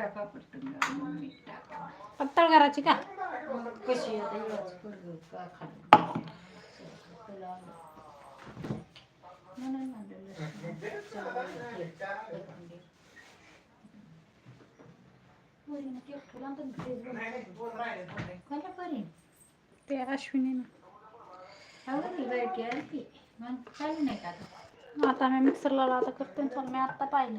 टाका पटकन मीठ टाका पातळ करायची का मग कशी आता याच पोरगं का खाणार? तुला म्हणून म्हणलं लसूण, चवळी, तेल, कोथिंबीर. पोरीनं केक ठेवला आणि तो. कोणत्या अश्विनी अगं ती बारकी आहे ती. मग चालू नाही का आता? आता मी मिक्सरला लावता करते चल मी आता पाहिलं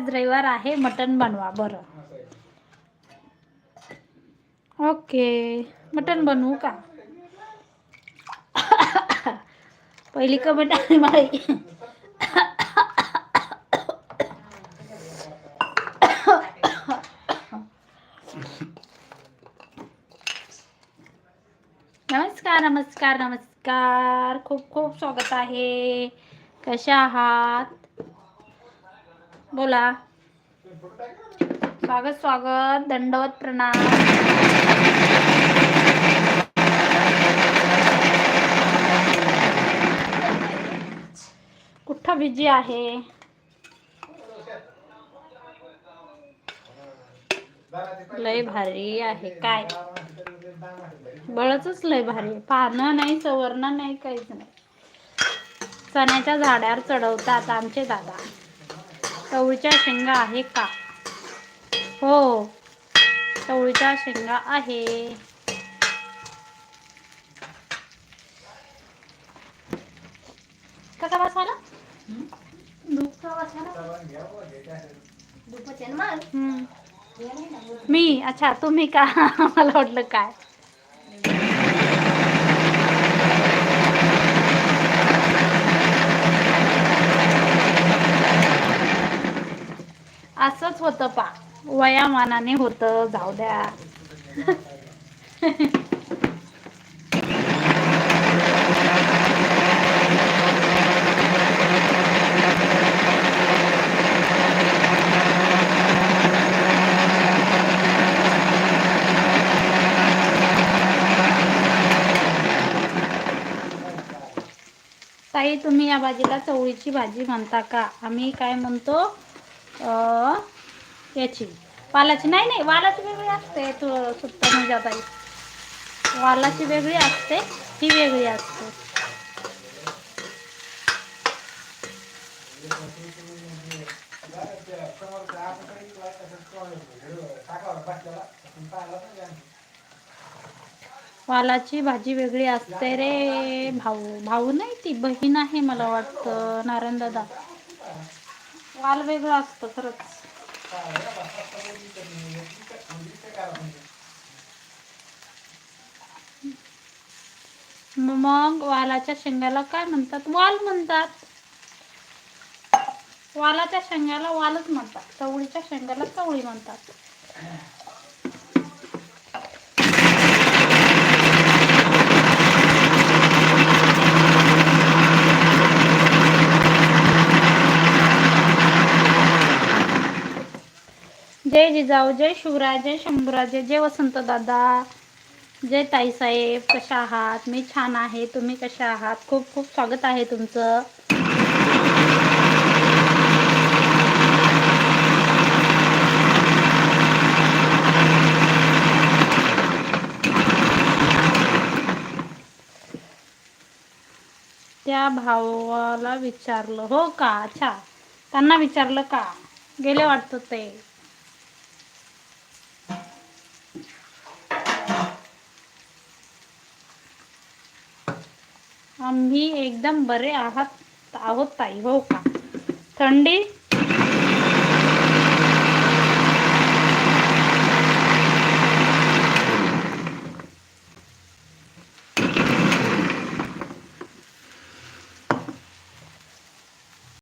आज रविवार आहे मटण बनवा बरं. ओके मटण बनवू का? पहिली कमेंट आली मला नमस्कार नमस्कार नमस्कार. खूप खूप स्वागत आहे. कशा आहात? बोला. स्वागत स्वागत. दंडवत प्रणाम. कुठं बिजी आहे? लय भारी आहे. काय? दहा बळच लय भारी. पानं नाही सवर्ण नाही काहीच नाही. चण्याच्या झाडावर चढवतात आमचे दादा. चवळीच्या शेंगा आहे का? हो चवळीच्या शेंगा आहे. कसा. मी? अच्छा तुम्ही का? मला वाटलं काय. असंच होतं पा. वयामानाने होतं जाऊ द्या. ताई तुम्ही या भाजीला चवळीची भाजी म्हणता का? आम्ही काय म्हणतो याची. वालाची नाही नाही वालाची वेगळी असते थोडं सुट्ट म्हणजे वालाची वेगळी असते ही वेगळी असते. वालाची भाजी वेगळी असते रे. भाऊ भाऊ नाही ती बहीण आहे मला वाटतं नारायण दादा वाल वेगळं असतं खरंच. मग वालाच्या शेंगाला काय म्हणतात? वाल म्हणतात. वालाच्या शेंगाला वालच म्हणतात. चवळीच्या शेंगाला चवळी म्हणतात. जय जिजाऊ जय शिवराय जय शंभूराजे जय वसंत दादा जय ताईसाहेब कशा आहात? मी छान आहे. तुम्ही कशा आहात? खूप खूप स्वागत आहे तुमचं. त्या भावाला विचारलं हो का? अच्छा. त्यांना विचारलं का? गेले वाटतं ते. आम्ही एकदम बरे आहात आहोत ताई हो का? थंडी